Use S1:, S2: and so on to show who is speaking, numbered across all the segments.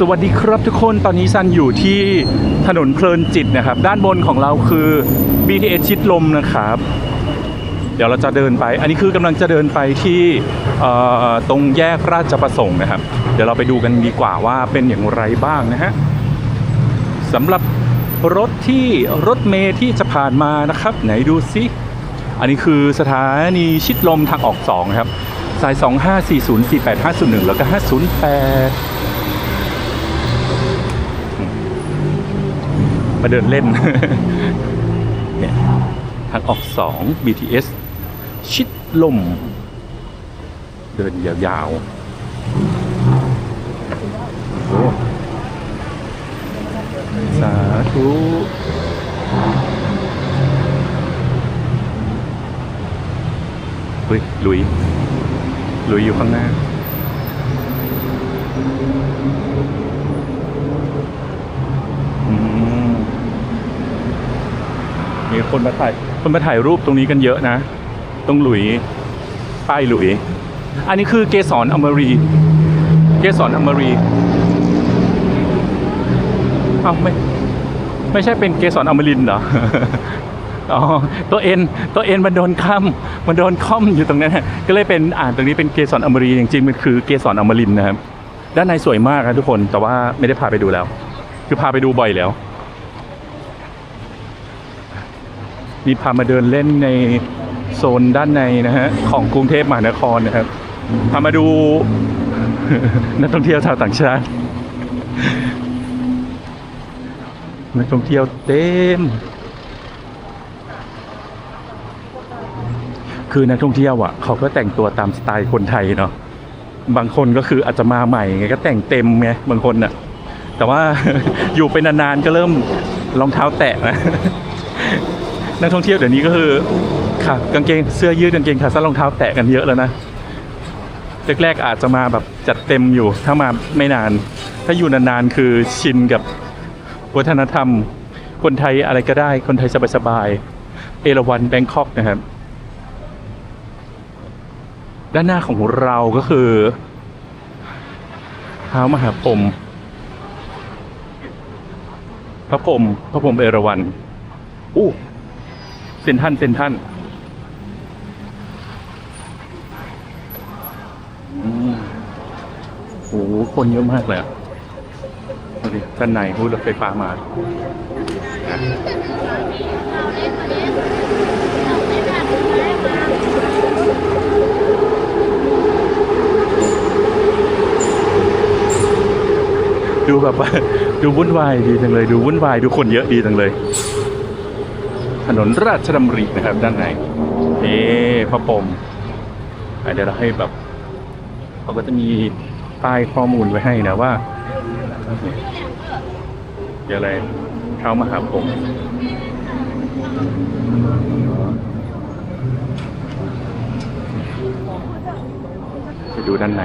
S1: สวัสดีครับทุกคนตอนนี้ซันอยู่ที่ถนนเพลินจิตนะครับ ด้านบนของเราคือ BTS ชิดลมนะครับ เดี๋ยวเราจะเดินไป อันนี้คือกำลังจะเดินไปที่ตรงแยกราชประสงค์นะครับ เดี๋ยวเราไปดูกันดีกว่าว่าเป็นอย่างไรบ้างนะฮะสำหรับรถที่รถเมย์ที่จะผ่านมานะครับ ไหนดูซิอันนี้คือสถานีชิดลมทางออก2ครับสาย 2540 4851 แล้วก็508 มาเดินเล่นเนี่ยทางออก 2 BTS ชิดลม เดินยาวๆโอ้สาธุเฮ้ยลุยลุยอยู่ข้างหน้า อืมมี คนมาถ่ายคนมาถ่ายรูปตรงนี้กันเยอะนะ ตรงหลุยป้ายหลุย อันนี้คือเกสรอมรี เกสรอมรีเอ้าไม่ไม่ใช่เป็นเกสรอมรินเหรออ๋อตัวเอ็นตัวเอ็นมันโดนค้ำมันโดนค่อมอยู่ตรงนั้นก็เลยเป็นอ่านตรงนี้เป็นเกสรอมรีจริงๆมันคือเกสรอมรินนะครับด้านในสวยมากนะทุกคนแต่ว่าไม่ได้พาไปดูแล้ว คือพาไปดูบ่อยแล้ว นี่พามาเดินเล่นในโซนด้านในนะฮะของกรุงเทพมหานครนะครับพามาดูนักท่องเที่ยวชาวต่างชาตินักท่องเที่ยวเต็ม คือนักท่องเที่ยวอะ เขาก็แต่งตัวตามสไตล์คนไทยเนาะ บางคนก็คืออาจจะมาใหม่ไงก็แต่งเต็มไงบางคนน่ะ แต่ว่าอยู่ไปนานๆก็เริ่มรองเท้าแตะนะ นักท่องเที่ยวเดี๋ยวนี้ก็คือค่ะกางเกงเสื้อยืดกางเกงขาสั้นรองเท้าแตะกันเยอะแล้วนะแรกๆอาจจะมาแบบจัดเต็มอยู่ถ้ามาไม่นาน ถ้าอยู่นานๆคือชินกับวัฒนธรรม คนไทยอะไรก็ได้ คนไทยสบายๆเอราวันแบงคอกนะครับ ด้านหน้าของเราก็คือเท้ามหาพรมพระพรหมพระพรหมเอราวัณอู้ เซนท่านเซนท่านโอ้โห คนเยอะมากเลยอะดูดิด้านในพูรถไฟฟ้ามาดูแบบว่าดูวุ่นวายดีจังเลย ดูวุ่นวายดูคนเยอะดีจังเลย ถนนราชดำรินะครับด้านในเอ๊พระพรหมเดี๋ยวเราให้แบบเขาก็จะมีป้ายข้อมูลไว้ให้นะว่าเดี๋ยวอะไรเท้ามหาพรหมไปดูด้านใน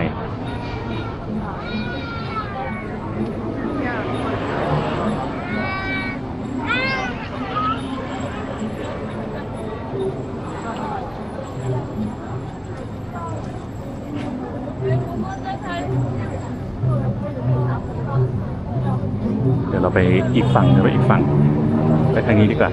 S1: เดี๋ยวเราไปอีกฝั่งเดี๋ยวไปอีกฝั่ง ไปทางนี้ดีกว่า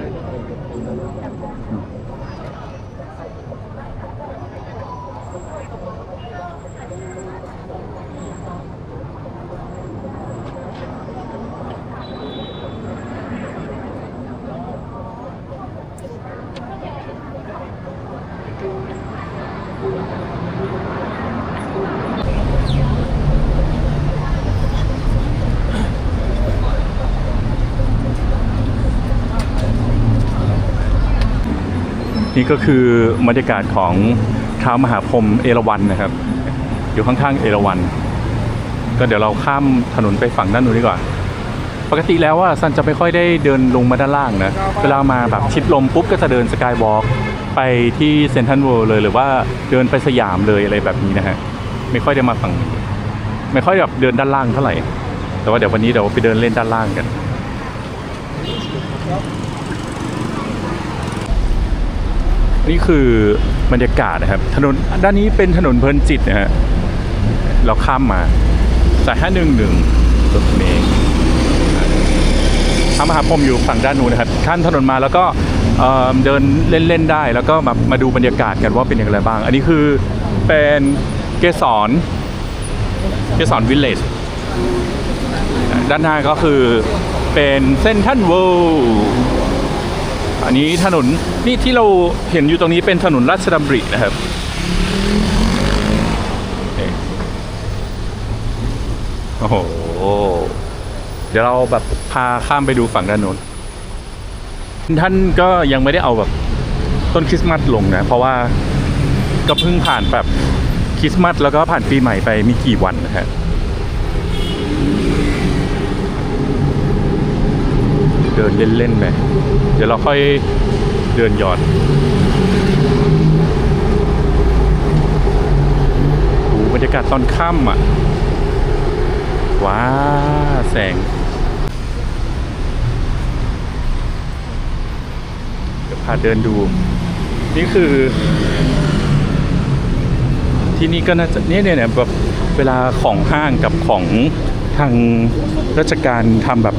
S1: ก็คือบรรยากาศของท้ามหาพรมเอราวัณนะครับ อยู่ข้างๆเอราวัณก็เดี๋ยวเราข้ามถนนไปฝั่งด้านนู้นดีกว่า ปกติแล้วว่าซันจะไม่ค่อยได้เดินลงมาด้านล่างนะ เวลามาแบบชิดลมปุ๊บก็จะเดินสกายวอล์กไปที่เซนทรัลเวิลด์เลยหรือว่าเดินไปสยามเลยอะไรแบบนี้นะฮะ ไม่ค่อยได้มาฝั่งนี้ไม่ค่อยแบบเดินด้านล่างเท่าไหร่ แต่ว่าเดี๋ยววันนี้เดี๋ยวไปเดินเล่นด้านล่างกัน นี่คือบรรยากาศนะครับ ถนนด้านนี้เป็นถนนเพลินจิตนะฮะเราข้ามมาสายห้าหนึ่งหนึ่งรถเมล์พระมหาพรมอยู่ฝั่งด้านนู้นนะครับข้ามถนนมาแล้วก็เดินเล่น ๆ ได้แล้วก็มามาดูบรรยากาศกันว่าเป็นอย่างไรบ้าง อันนี้คือเป็นเกสรเกสรวิลเลจด้านหน้าก็คือเป็นเส้นท่านเวิล อันนี้ถนนนี่ที่เราเห็นอยู่ตรงนี้เป็นถนนราชดำรินะครับโอ้โห เดี๋ยวเราแบบพาข้ามไปดูฝั่งด้านโน้นท่านก็ยังไม่ได้เอาแบบต้นคริสต์มาสลงนะ เพราะว่าก็เพิ่งผ่านแบบคริสต์มาสแล้วก็ผ่านปีใหม่ไปมีกี่วันนะฮะ เดินเล่นๆไปเดี๋ยวเราค่อยเดินย้อนดูบรรยากาศตอนค่ำอะ ว้า แสงเดี๋ยวพาเดินดู นี่คือ ที่นี่ก็น่าจะนี่เนี่ยเนี่ยแบบเวลาของห้างกับของทางราชการทำแบบ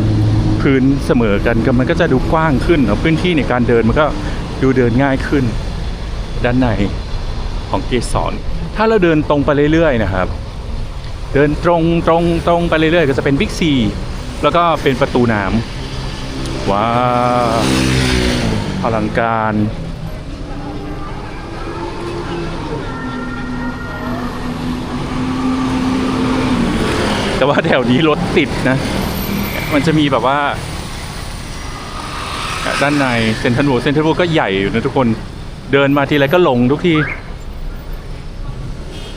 S1: พื้นเสมอกันก็มันก็จะดูกว้างขึ้นเนอะพื้นที่ในการเดินมันก็ดูเดินง่ายขึ้น ด้านในของเกสรถ้าเราเดินตรงไปเรื่อยๆนะครับ เดินตรงตรงตรงไปเรื่อยๆ ก็จะเป็นบิ๊กซีแล้วก็เป็นประตูน้ำว้าวอลังการแต่ว่าแถวนี้รถติดนะ มันจะมีแบบว่า ด้านในเซนทรัลเวิลด์เซนทรัลเวิลด์ก็ใหญ่อยู่นะทุกคนเดินมาทีไรก็หลงทุกที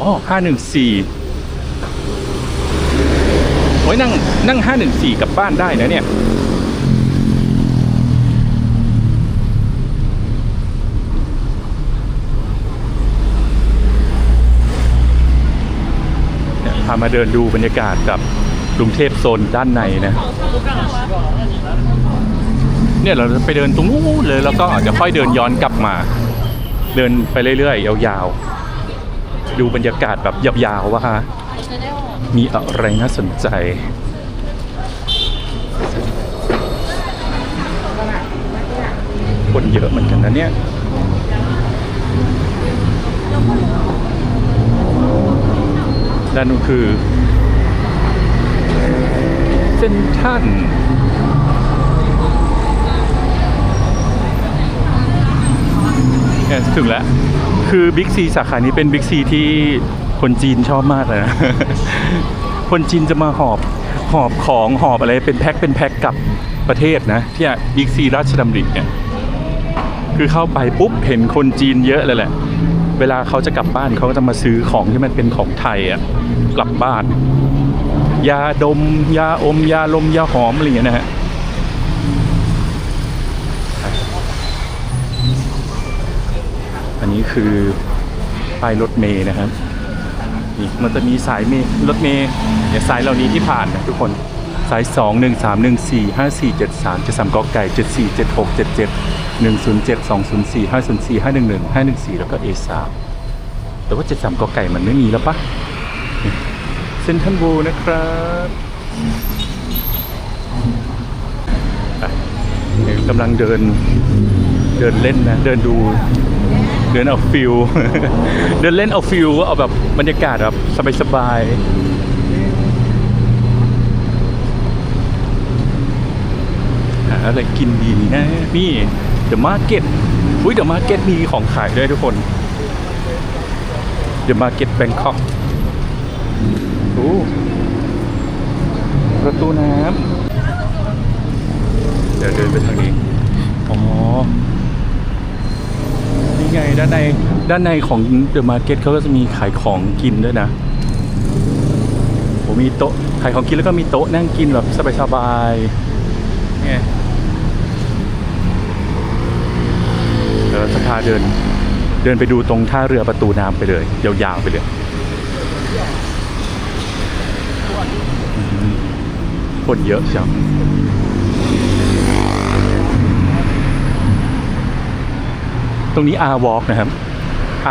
S1: อ๋อห้าหนึ่งสี่โอ้ยนั่งนั่งห้าหนึ่งสี่กลับบ้านได้นะเนี่ยเนี่ยพามาเดินดูบรรยากาศกับ กรุงเทพโซนด้านในนะเนี่ยเราจะไปเดินตรงนู้นเลยแล้วก็เดี๋ยวค่อยเดินย้อนกลับมา เดินไปเรื่อยๆยาวๆดูบรรยากาศแบบยาวๆว่าฮะมีอะไรน่าสนใจคนเยอะเหมือนกันนะเนี่ยด้านนู้นคือ เส้นท่านเนี่ยถึงแล้ว คือบิ๊กซีสาขานี้เป็นบิ๊กซีที่คนจีนชอบมากเลยนะ คนจีนจะมาหอบหอบของหอบอะไรเป็นแพ็คเป็นแพ็คกลับประเทศนะ ที่บิ๊กซีราชดำริเนี่ยคือเข้าไปปุ๊บเห็นคนจีนเยอะเลยแหละ เวลาเขาจะกลับบ้านเขาก็จะมาซื้อของที่มันเป็นของไทยอะกลับบ้าน ยาดม ยาอม ยาลม ยาหอม อะไรอย่างเงี้ยนะฮะอันนี้คือป้ายรถเมย์นะครับนี่มันจะมีสายเมย์รถเมย์เนี่ยสายเหล่านี้ที่ผ่านนะทุกคนสาย 2 1 3 1 4 5 4 7 3 7 3กอไก่ 7 4 7 6 7 7 1 0 7 2 0 4 5 0 4 5 1 1 5 1 4 แล้วก็ A 3 แต่ว่า 7 3กอไก่มันไม่มีแล้วปะ เซนทันบูนะครับกำลังเดินเดินเล่นนะ เดินดู เดินเอาฟิลเดินเล่นเอาฟิลเอาแบบบรรยากาศแบบสบายๆหาอะไรกินดีนะ นี่เดอะมาร์เก็ตอุ้ยเดอะมาร์เก็ตมีของขายด้วยทุกคนเดอะมาร์เก็ตแบงคอก ประตูน้ำเดี๋ยวเดินไปทางนี้อ๋อนี่ไงด้านในด้านในของเดอะมาร์เก็ตเขาก็จะมีขายของกินด้วยนะผมมีโต๊ะขายของกินแล้วก็มีโต๊ะนั่งกินแบบสบายๆเนี่ยเดี๋ยวเราจะพาเดินเดินไปดูตรงท่าเรือประตูน้ำไปเลยยาวๆไปเลยอืม คนเยอะเชียวตรงนี้ R Walk นะครับ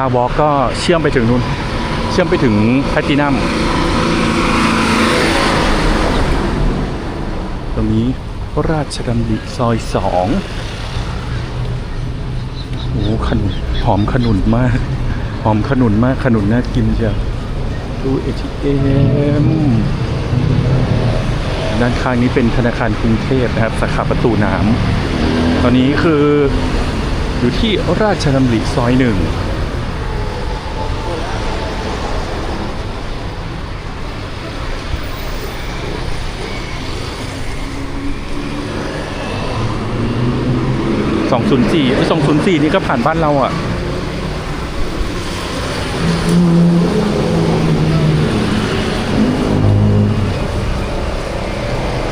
S1: R Walk ก็เชื่อมไปถึงนู่น เชื่อมไปถึงแพลตินัมราชดำริซอยสองโอ้ขนุนหอมขนุนมาก หอมขนุนมากขนุนน่ากินเชียวดูเอทีเอ็ม ด้านข้างนี้เป็นธนาคารกรุงเทพนะครับสาขาประตูน้ำตอนนี้คืออยู่ที่ราชดำริซอยหนึ่งสองศูนย์สี่สองศูนย์สี่นี่ก็ผ่านบ้านเราอะ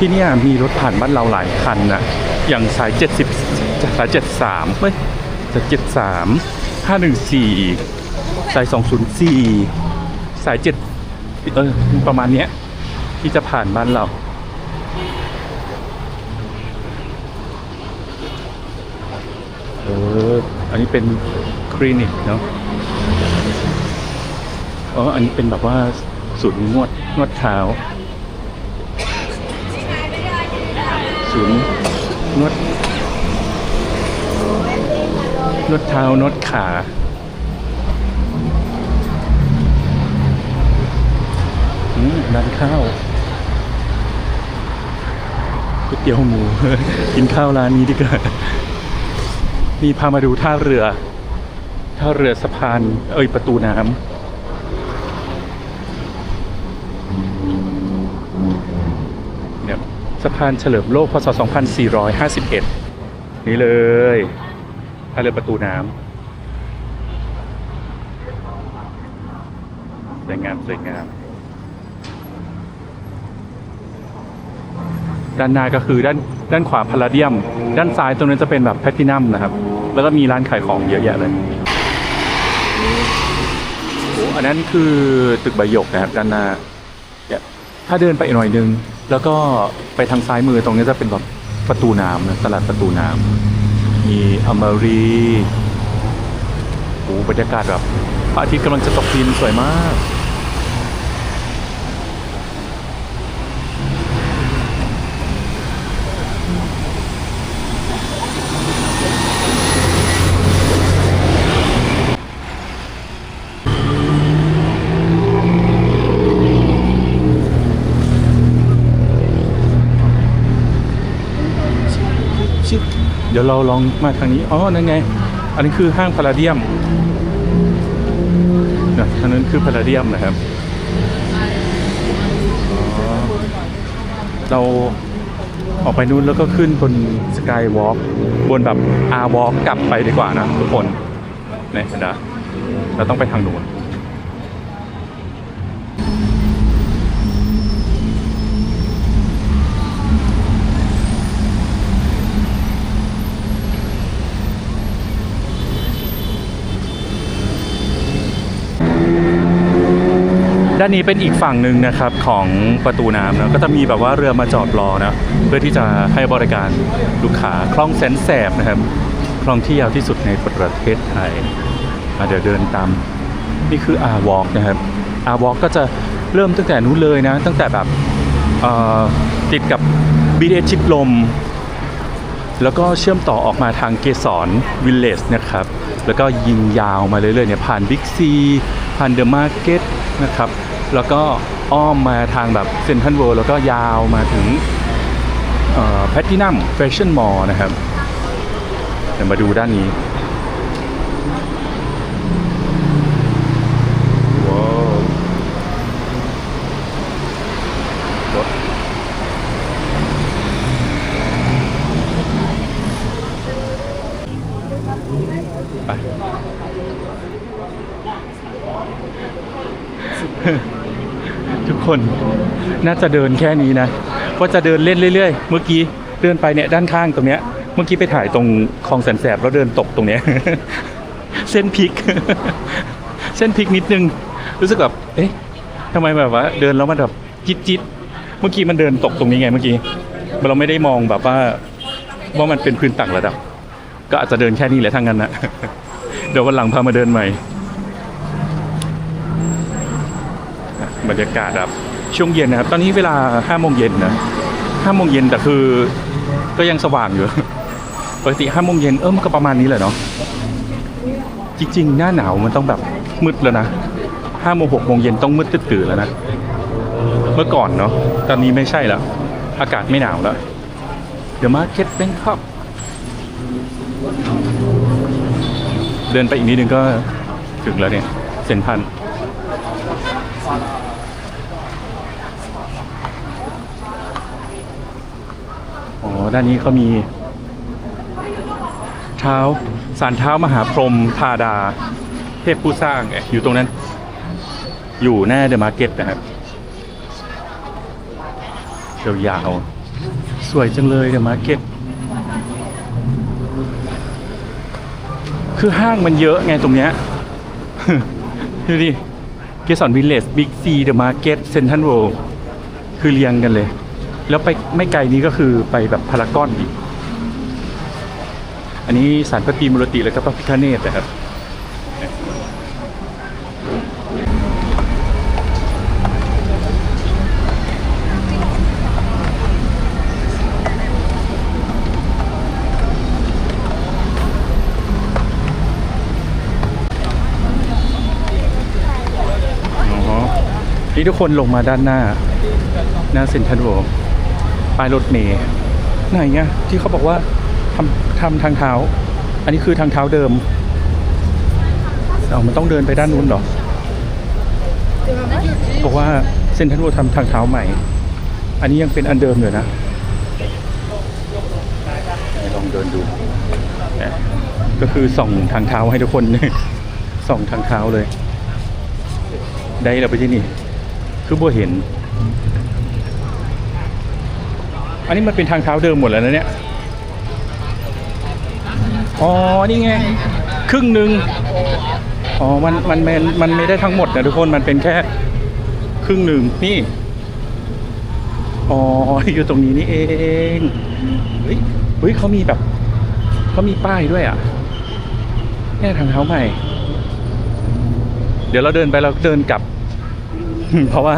S1: ที่เนี่ยมีรถผ่านบ้านเราหลายคันนะอย่างสายเจ็ดสิบสายเจ็ดสามเฮ้ยสายเจ็ดสามห้าหนึ่งสี่สายสองศูนย์สี่สายเจ็ดเออ ประมาณเนี้ย ที่จะผ่านบ้านเราเอออันนี้เป็นคลินิกเนาะอ๋ออันนี้เป็นแบบว่าศูนย์นวดนวดเท้า ศูนย์นวดนวดเท้านวดขา อืมร้านข้าวก๋วยเตี๋ยวหมู กินข้าวร้านนี้ดีกว่านี่พามาดูท่าเรือ ท่าเรือสะพาน เอ้ยประตูน้ำเนี่ย สะพานเฉลิมโลกพศ 2451 นี่เลยท่าเรือประตูน้ำสวยงามสวยงาม ด้านหน้าก็คือด้านด้านขวาพาราเดียม ด้านซ้ายตรงนั้นจะเป็นแบบแพลตตินัมนะครับ แล้วก็มีร้านขายของเยอะแยะเลยโอ้อันนั้นคือตึกใบหยกนะครับด้านหน้าถ้าเดินไปอีกหน่อยนึง แล้วก็ไปทางซ้ายมือตรงนี้จะเป็นแบบประตูน้ำนะตลาดประตูน้ำมีอเมรีโอ้บรรยากาศแบบพระอาทิตย์กำลังจะตกดินสวยมาก ชิบเดี๋ยวเราลองมาทางนี้อ๋อนั่นไง อันนี้คือห้างพาราเดียมนะทางนั้นคือพาราเดียมนะครับเราออกไปนู้นแล้วก็ขึ้นบนสกายวอล์กบนแบบอาวอล์กกลับไปดีกว่านะทุกคนเนี่ยนะเราต้องไปทางนู้น ด้านนี้เป็นอีกฝั่งหนึ่งนะครับของประตูน้ำนะก็จะมีแบบว่าเรือมาจอดรอนะเพื่อที่จะให้บริการลูกค้าคลองแสนแสบนะครับคลองที่ยาวที่สุดในประเทศไทยอะเดี๋ยวเดินตามนี่คืออาวอล์กนะครับอาวอล์กก็จะเริ่มตั้งแต่นู้นเลยนะ ตั้งแต่แบบติดกับ BTS ชิดลม แล้วก็เชื่อมต่อออกมาทางเกสรวิลเลจนะครับ แล้วก็ยิงยาวมาเรื่อยๆเนี่ยผ่านบิ๊กซีผ่านเดอะมาร์เก็ตนะครับ แล้วก็อ้อมมาทางแบบเซ็นทรัลเวิลด์แล้วก็ยาวมาถึงแพทตินัมแฟชั่นมอลล์นะครับเดี๋ยวมาดูด้านนี้ว้าวรถไป ทุกคนน่าจะเดินแค่นี้นะว่าจะเดินเล่นเรื่อยๆ เมื่อกี้เดินไปเนี่ยด้านข้างตรงเนี้ย เมื่อกี้ไปถ่ายตรงคลองแสนแสบแล้วเดินตกตรงเนี้ย เส้นพลิก เส้นพลิกนิดนึง รู้สึกแบบเอ๊ะทำไมแบบว่า เดินแล้วมันแบบจิตจิตเมื่อกี้มันเดินตกตรงนี้ไงเมื่อกี้เราไม่ได้มองแบบว่าว่ามันเป็นพื้นต่างระดับ ก็อาจจะเดินแค่นี้แหละทั้งนั้นนะเดี๋ยววันหลังพามาเดินใหม่ บรรยากาศแบบช่วงเย็นนะครับ ตอนนี้เวลาห้าโมงเย็นนะห้าโมงเย็นแต่คือก็ยังสว่างอยู่ปกติห้าโมงเย็นเออมันก็ประมาณนี้แหละเนาะจริงๆ หน้าหนาวมันต้องแบบมืดแล้วนะห้าโมงหกโมงเย็นต้องมืดตื่นแล้วนะเมื่อก่อนเนาะตอนนี้ไม่ใช่แล้วอากาศไม่หนาวแล้วเดี๋ยวมาเก็ตแบงคอกเดินไปอีกนิดนึงก็ถึงแล้วเนี่ยเซนทรัน ด้านนี้เขามี เท้าสารเท้ามหาพรหมธาดา เทพผู้สร้างไงอยู่ตรงนั้น อยู่หน้าเดอะมาร์เก็ตนะครับยาวๆสวยจังเลยเดอะมาร์เก็ตคือห้างมันเยอะไงตรงเนี้ยดูดิเกสรวิลเลจบิ๊กซีเดอะมาร์เก็ตเซนทันโวคือเรียงกันเลย แล้วไปไม่ไกลนี้ก็คือไปแบบพารากอนอีก อันนี้สารพระตีมุรติแล้วก็พระพิฆเนศนะครับอ๋อนี่ทุกคนลงมาด้านหน้า หน้าเซ็นทรัลเวิลด์ ป้ายรถเมย์ไหนเงี้ยที่เขาบอกว่าทำทำทางเท้า อันนี้คือทางเท้าเดิมเอามันต้องเดินไปด้านนู้นหรอบอกว่าเซ็นทรัลวิลด์ทำทางเท้าใหม่ อันนี้ยังเป็นอันเดิมอยู่นะลองเดินดูก็คือส่องทางเท้าให้ทุกคนส่องทางเท้าเลย ได้เราไปที่นี่ คือบัวเห็น อันนี้มันเป็นทางเท้าเดิมหมดแล้วนะเนี่ย อ๋อ นี่ไง ครึ่งหนึ่งอ๋อมันมัน มัน มันไม่ได้ทั้งหมดนะทุกคน มันเป็นแค่ครึ่งหนึ่งนี่ อ๋อ อยู่ตรงนี้นี่เอง เฮ้ย เฮ้ยเขามีแบบ เขามีป้ายด้วยอะเนี่ยทางเท้าใหม่ เดี๋ยวเราเดินไปเราเดินกลับ เพราะว่า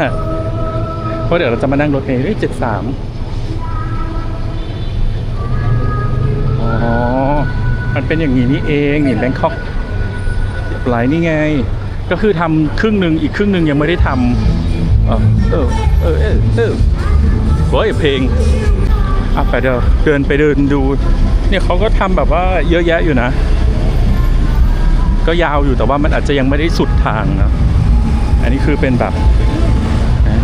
S1: เพราะเดี๋ยวเราจะมานั่งรถเมล์เจ็ดสาม มันเป็นอย่างนี้นี่เองนี่แบงคอกไหลนี่ไง ก็คือทำครึ่งหนึ่งอีกครึ่งหนึ่งยังไม่ได้ทำเออเออเออเออเออโอ้ยเพลงอะไปเดี๋ยวเดินไปเดินดู เนี่ยเขาก็ทำแบบว่าเยอะแยะอยู่นะ ก็ยาวอยู่แต่ว่ามันอาจจะยังไม่ได้สุดทางนะอันนี้คือเป็นแบบนะ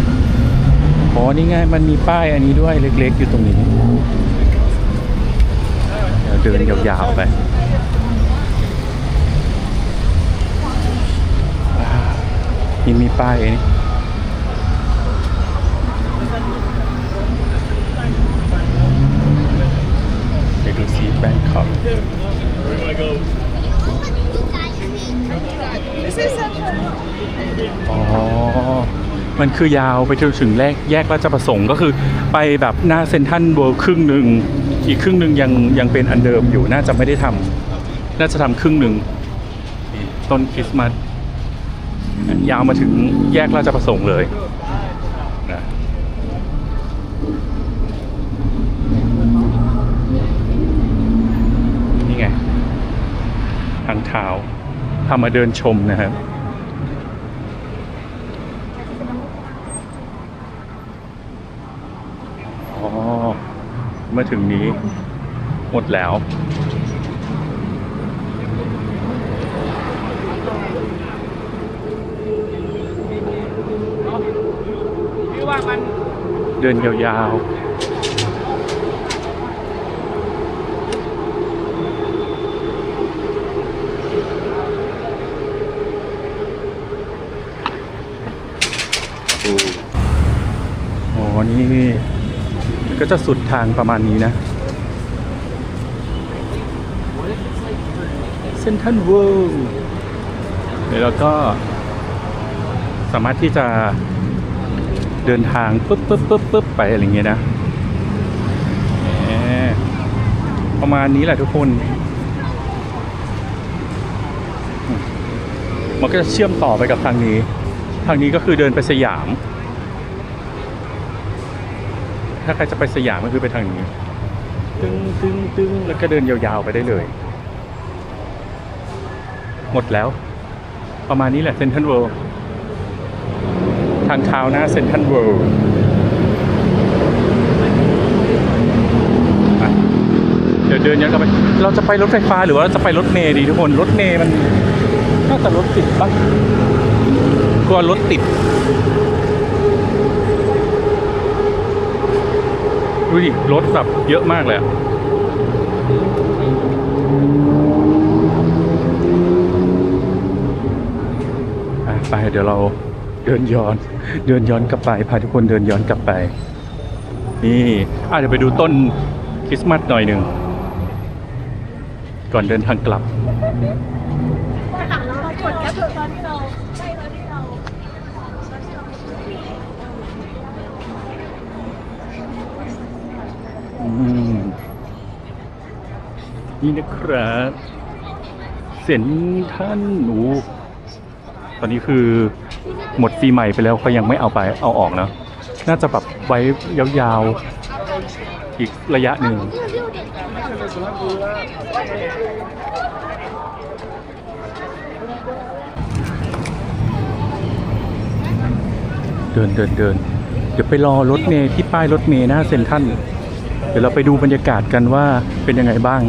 S1: อ๋อนี่ไงมันมีป้ายอันนี้ด้วยเล็ก ๆ อยู่ตรงนี้เเดินยาวๆไปอ่านี่มีป้ายนนี้เดี๋ยวดูซีแบงคอก อ๋อ มันคือยาวไปจนถึงแรกแยกราชประสงค์ก็คือไปแบบหน้าเซนทรันเวิลด์ครึ่งหนึ่ง อีกครึ่งหนึ่งยังยังเป็นอันเดิมอยู่น่าจะไม่ได้ทำน่าจะทำครึ่งหนึ่งต้นคริสต์มาสยาวมาถึงแยกราชประสงค์เลยนะนี่ไง ทางเท้าพามาเดินชมนะครับ อ๋อ มาถึงนี้ หมดแล้ว
S2: คือว่ามัน
S1: เดินยาวๆโอ้โหนี่มัน ก็จะสุดทางประมาณนี้นะเซนทันเวิลด์เดี๋ยวเราก็สามารถที่จะเดินทางปุ๊บปุ๊บปุ๊บปุ๊บไปอะไรเงี้ยนะประมาณนี้แหละทุกคนมันก็จะเชื่อมต่อไปกับทางนี้ ทางนี้ก็คือเดินไปสยาม ถ้าใครจะไปสยามก็คือไปทางนี้ ตึงตึงตึงแล้วก็เดินยาวๆไปได้เลย หมดแล้ว ประมาณนี้แหละเซนทันเวิลด์ทางเท้าหน้าเซนทันเวิลด์เดี๋ยวเดินย้อนกลับไป เราจะไปรถไฟฟ้าหรือว่าเราจะไปรถเมล์ดีทุกคน รถเมล์มันน่าจะรถติดปะกลัวรถติด ดูดิรถแบบเยอะมากเลยอะไปเดี๋ยวเราเดินย้อน เดินย้อนกลับไปพาทุกคนเดินย้อนกลับไป นี่อะเดี๋ยวไปดูต้นคริสต์มาสหน่อยหนึ่งก่อนเดินทางกลับ
S3: กดแคปตอนที่เราใช่ตอนที่เรา
S1: อืม นี่นะครับเซ็นท่านหนู ตอนนี้คือหมดปีใหม่ไปแล้วเขายังไม่เอาไปเอาออกนะ น่าจะแบบไว้ยาวๆ อีกระยะหนึ่งเดินเดินเดินเดี๋ยวไปรอรถเมย์ที่ป้ายรถเมย์หน้าเซ็นทรัลเดี๋ยวเราไปดูบรรยากาศกันว่าเป็นยังไงบ้าง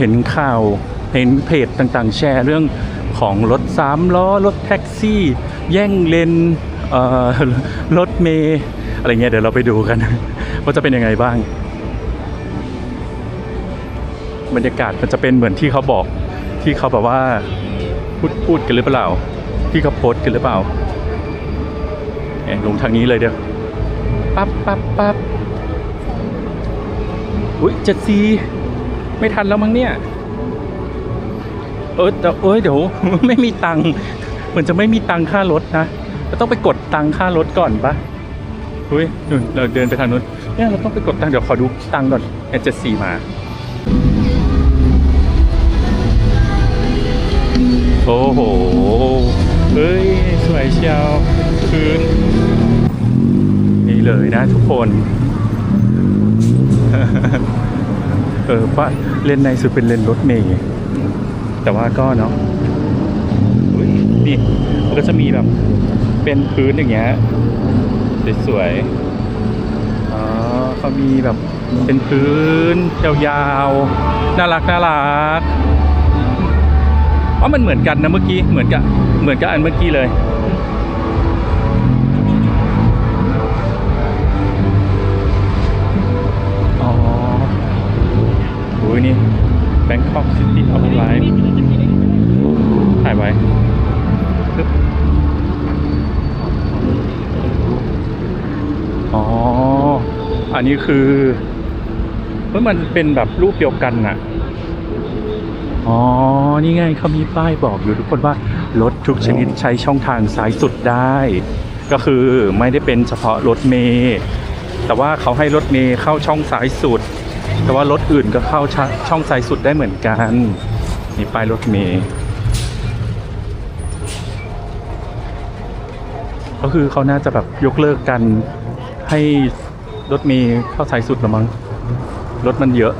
S1: เห็นข่าวเห็นเพจต่างๆ แชร์เรื่องของรถสามล้อรถแท็กซี่ แย่งเลนเรถเมย์อะไรเงี้ยเดี๋ยวเราไปดูกัน ว่าจะเป็นยังไงบ้าง บรรยากาศมันจะเป็นเหมือนที่เขาบอกที่เขาแบบว่าพูดพูดกันหรือเปล่า ที่เขาโพสกันหรือเปล่าเอ๊ะลงทางนี้เลยเดี๋ยวปั๊บปั๊บปั๊บอุ้ยเจ็ดซี ไม่ทันแล้วมั้งเนี่ย เออแต่เอ้ยเดี๋ยวไม่มีตังค์เหมือนจะไม่มีตังค่ารถนะเราต้องไปกดตังค่ารถก่อนปะเฮ้ยนู่นเราเดินไปทางนู้นเนี่ยเราต้องไปกดตังค์เดี๋ยวขอดูตังค์ก่อนเอเจ็ดซีมาโอ้โหเฮ้ยสวยเชียวคืนนี่เลยนะทุกคน เออว่าเลนในสุดเป็นเลนรถเมย์แต่ว่าก็เนาะนี่มันก็จะมีแบบเป็นพื้นอย่างเงี้ยสวยๆอ๋อเขามีแบบเป็นพื้นยาวๆน่ารักน่ารักอ๋อมันเหมือนกันนะเมื่อกี้เหมือนกับเหมือนกับอันเมื่อกี้เลย นี่ Bangkok City of Life ถ่ายไว้ปึ๊บอ๋อ อันนี้คือเมื่อมันเป็นแบบรูปเดียวกันน่ะ อ๋อ นี่ไงเขามีป้ายบอกอยู่ทุกคนว่า รถทุกชนิดใช้ช่องทางซ้ายสุดได้ ก็คือไม่ได้เป็นเฉพาะรถเมย์แต่ว่าเขาให้รถเมย์เข้าช่องซ้ายสุด แต่ว่ารถอื่นก็เข้าช่ช่องซ้ายสุดได้เหมือนกันนี่ป้ายรถเมย์ก็คือเขาน่าจะแบบยกเลิกกันให้รถเมย์เข้าซ้ายสุดละมั้งรถมันเยอะ